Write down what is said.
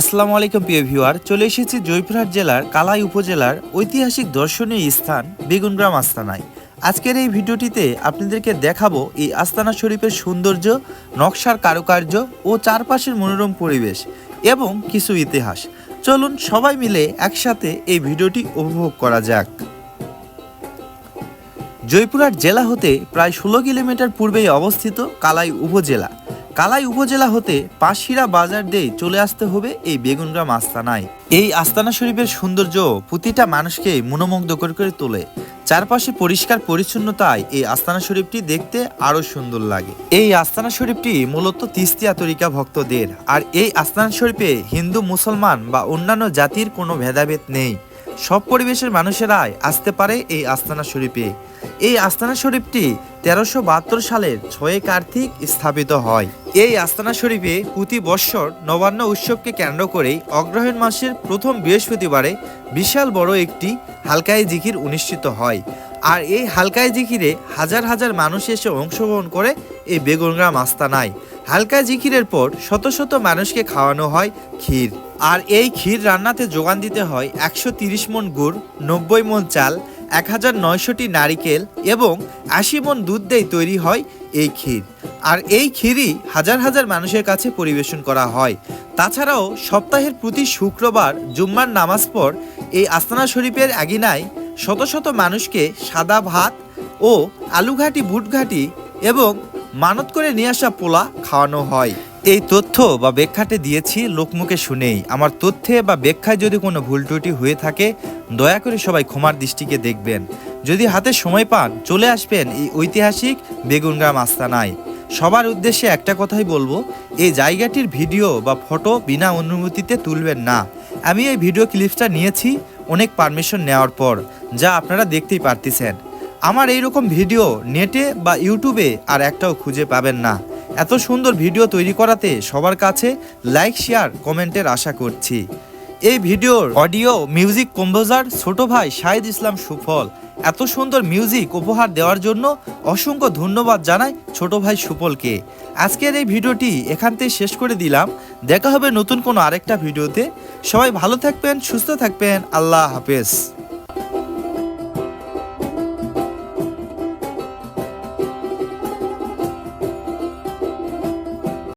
আসসালামু আলাইকুম, প্রিয় ভিউয়ার। চলে এসেছি জয়পুরহাট জেলার কালাই উপজেলার ঐতিহাসিক দর্শনীয় স্থান বেগুনগ্রাম আস্তানায়। আজকের এই ভিডিওটিতে আপনাদেরকে দেখাবো এই আস্তানা শরীফের সৌন্দর্য, নকশার কারুকার্য ও চারপাশের মনোরম পরিবেশ এবং কিছু ইতিহাস। চলুন সবাই মিলে একসাথে এই ভিডিওটি উপভোগ করা যাক। জয়পুরহাট জেলা হতে প্রায় ষোলো কিলোমিটার পূর্বেই অবস্থিত কালাই উপজেলা। কালাই উপজেলা হতে পাঁশিরা বাজার দিয়ে চলে আসতে হবে এই বেগুনগ্রাম আস্তানায়। এই আস্তানা শরীফের সৌন্দর্য প্রতিটা মানুষকে মনোমুগ্ধ করে করে তোলে। চারপাশে পরিষ্কার পরিচ্ছন্নতায় এই আস্তানা শরীফটি দেখতে আরও সুন্দর লাগে। এই আস্তানা শরীফটি মূলত তিস্তিয়া তরিকা ভক্তদের। আর এই আস্তানা শরীফে হিন্দু, মুসলমান বা অন্যান্য জাতির কোনো ভেদাভেদ নেই। সব পরিবেশের মানুষেরাই আসতে পারে এই আস্তানা শরীফে। এই আস্তানা শরীফটি তেরোশো বাহাত্তর সালের ছয় কার্তিক স্থাপিত হয়। এই আস্তানা শরীফে প্রতি বৎসর নবান্ন উৎসবকে কেন্দ্র করেই অগ্রহায়ণ মাসের প্রথম বৃহস্পতিবারে বিশাল বড় একটি হালকাই জিকির অনুষ্ঠিত হয়। আর এই হালকাই জিকিরে হাজার হাজার মানুষ এসে অংশগ্রহণ করে এই বেগুনগ্রাম আস্তানায়। হালকা জিকিরের পর শত শত মানুষকে খাওয়ানো হয় ক্ষীর। আর এই ক্ষীর রান্নাতে যোগান দিতে হয় একশো তিরিশ মন গুড়, নব্বই মন চাল এক হাজার নয়শোটি নারিকেল এবং আশি মন দুধ দিয়ে তৈরি হয় এই ক্ষীর। আর এই ক্ষীরই হাজার হাজার মানুষের কাছে পরিবেশন করা হয়। তাছাড়াও সপ্তাহের প্রতি শুক্রবার জুম্মার নামাজ পর এই আস্তানা শরীফের আগিনায় শত শত মানুষকে সাদা ভাত ও আলুঘাটি, বুটঘাটি এবং মানত করে নিয়ে আসা পোলা খাওয়ানো হয়। এই তথ্য বা ব্যাখ্যাতে দিয়েছি লোকমুখে শুনেই। আমার তথ্যে বা ব্যাখ্যায় যদি কোনো ভুল ত্রুটি হয়ে থাকে, দয়া করে সবাই ক্ষমার দৃষ্টিকে দেখবেন। যদি হাতে সময় পান, চলে আসবেন এই ঐতিহাসিক বেগুনগ্রাম আস্তানায়। সবার উদ্দেশ্যে একটা কথাই বলব, এই জায়গাটির ভিডিও বা ফটো বিনা অনুমতিতে তুলবেন না। আমি এই ভিডিও ক্লিপসটা নিয়েছি, অনেক পারমিশন নেওয়ার পর, যা আপনারা দেখতেই পারতেছেন। আমার এইরকম ভিডিও নেটে বা ইউটিউবে আর একটাও খুঁজে পাবেন না। এত সুন্দর ভিডিও তৈরি করাতে সবার কাছে লাইক, শেয়ার, কমেন্টের আশা করছি। এই ভিডিওর অডিও মিউজিক কম্পোজার ছোট ভাই শাহিদ ইসলাম সুফল এত সুন্দর মিউজিক উপহার দেওয়ার জন্য অসংখ্য ধন্যবাদ জানাই ছোট ভাই সুফলকে। আজকের এই ভিডিওটি এখান থেকে শেষ করে দিলাম। দেখা হবে নতুন কোনো আরেকটা ভিডিওতে। সবাই ভালো থাকবেন, সুস্থ থাকবেন। আল্লাহ হাফেজ।